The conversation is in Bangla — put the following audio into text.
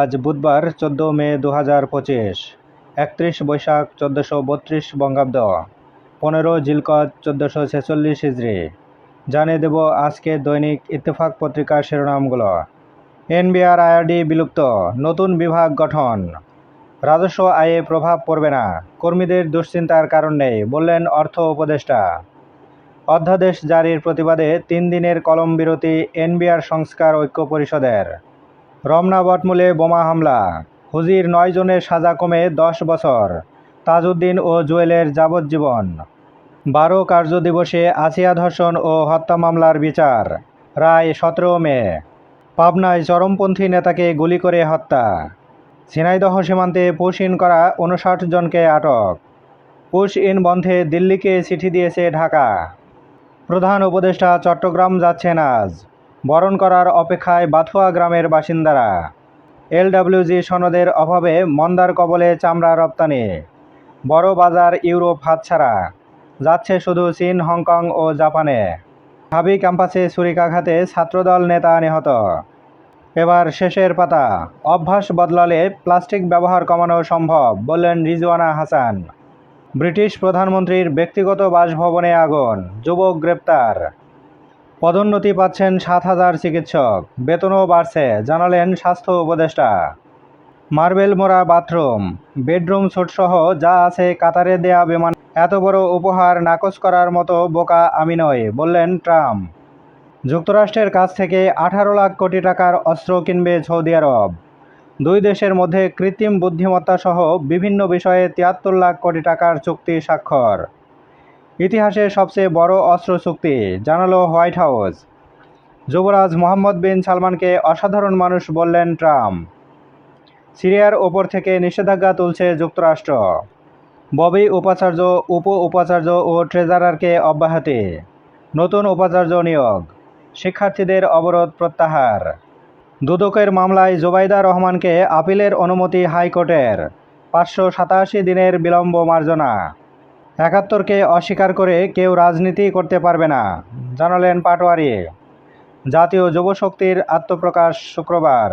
আজ বুধবার চোদ্দ মে দু হাজার পঁচিশ, একত্রিশ বৈশাখ চোদ্দোশো বত্রিশ বঙ্গাব্দ, পনেরো জিলকত চোদ্দোশো ছেচল্লিশ হিজড়ি জানিয়ে দেব আজকে দৈনিক ইত্তেফাক পত্রিকার শিরোনামগুলো। এনবিআর আইআরডি বিলুপ্ত, নতুন বিভাগ গঠন। রাজস্ব আয়ে প্রভাব পড়বে না, কর্মীদের দুশ্চিন্তার কারণ নেই, বললেন অর্থ উপদেষ্টা। অধ্যাদেশ জারির প্রতিবাদে তিন দিনের কলম বিরতি এনবিআর সংস্কার ঐক্য পরিষদের। রমনা বটমূলে বোমা হামলা। হুজির নয় জনের সাজা কমে দশ বছর। তাজউদ্দিন ও জুয়েলের যাবজ্জীবন। বারো কার্যদিবসে আসিয়া ধর্ষণ ও হত্যা মামলার বিচার। রায় সতেরো মে। পাবনায় চরমপন্থী নেতাকে গুলি করে হত্যা। ঝিনাইদহ সীমান্তে পুশ ইন করা উনষাট জনকে আটক। পুশ ইন বন্ধে দিল্লিকে চিঠি দিয়েছে ঢাকা। প্রধান উপদেষ্টা চট্টগ্রাম যাচ্ছেন আজ। বরণ করার অপেক্ষায় বাথুয়া গ্রামের বাসিন্দারা। এলডব্লিউজি সনদের অভাবে মন্দার কবলে চামড়া রপ্তানি। বড় বাজার ইউরোপ হাতছাড়া যাচ্ছে শুধু চীন, হংকং ও জাপানে। ঢাবি ক্যাম্পাসে ছুরিকাঘাতে ছাত্রদল নেতা নিহত। এবার শেষের পাতা। অভ্যাস বদলালে প্লাস্টিক ব্যবহার কমানো সম্ভব, বললেন রিজওয়ানা হাসান। ব্রিটিশ প্রধানমন্ত্রীর ব্যক্তিগত বাসভবনে আগুন, যুবক গ্রেপ্তার। পদোন্নতি পাচ্ছেন সাত হাজার চিকিৎসক। বেতনও বাড়ছে, জানালেন স্বাস্থ্য উপদেষ্টা। মার্বেল মোড়া বাথরুম, বেডরুম ছোটসহ যা আছে কাতারে দেয়া বিমান, এত বড় উপহার নাকচ করার মতো বোকা আমি নই, বললেন ট্রাম্প। যুক্তরাষ্ট্রের কাছ থেকে আঠারো লাখ কোটি টাকার অস্ত্র কিনবে সৌদি আরব। দুই দেশের মধ্যে কৃত্রিম বুদ্ধিমত্তা সহ বিভিন্ন বিষয়ে তিয়াত্তর লাখ কোটি টাকার চুক্তি স্বাক্ষর। ইতিহাসের সবচেয়ে বড় অস্ত্র চুক্তি, জানালো হোয়াইট হাউস। যুবরাজ মোহাম্মদ বিন সালমানকে অসাধারণ মানুষ বললেন ট্রাম্প। সিরিয়ার ওপর থেকে নিষেধাজ্ঞা তুলছে যুক্তরাষ্ট্র। ববি উপাচার্য, উপ উপাচার্য ও ট্রেজারারকে অব্যাহতি। নতুন উপাচার্য নিয়োগ, শিক্ষার্থীদের অবরোধ প্রত্যাহার। দুদকের মামলায় জোবাইদা রহমানকে আপিলের অনুমতি হাইকোর্টের, পাঁচশো সাতাশি দিনের বিলম্ব মার্জনা। একাত্তরকে অস্বীকার করে কেউ রাজনীতি করতে পারবে না। জানালেন পাটোয়ারি। জাতীয় যুবশক্তির আত্মপ্রকাশ শুক্রবার।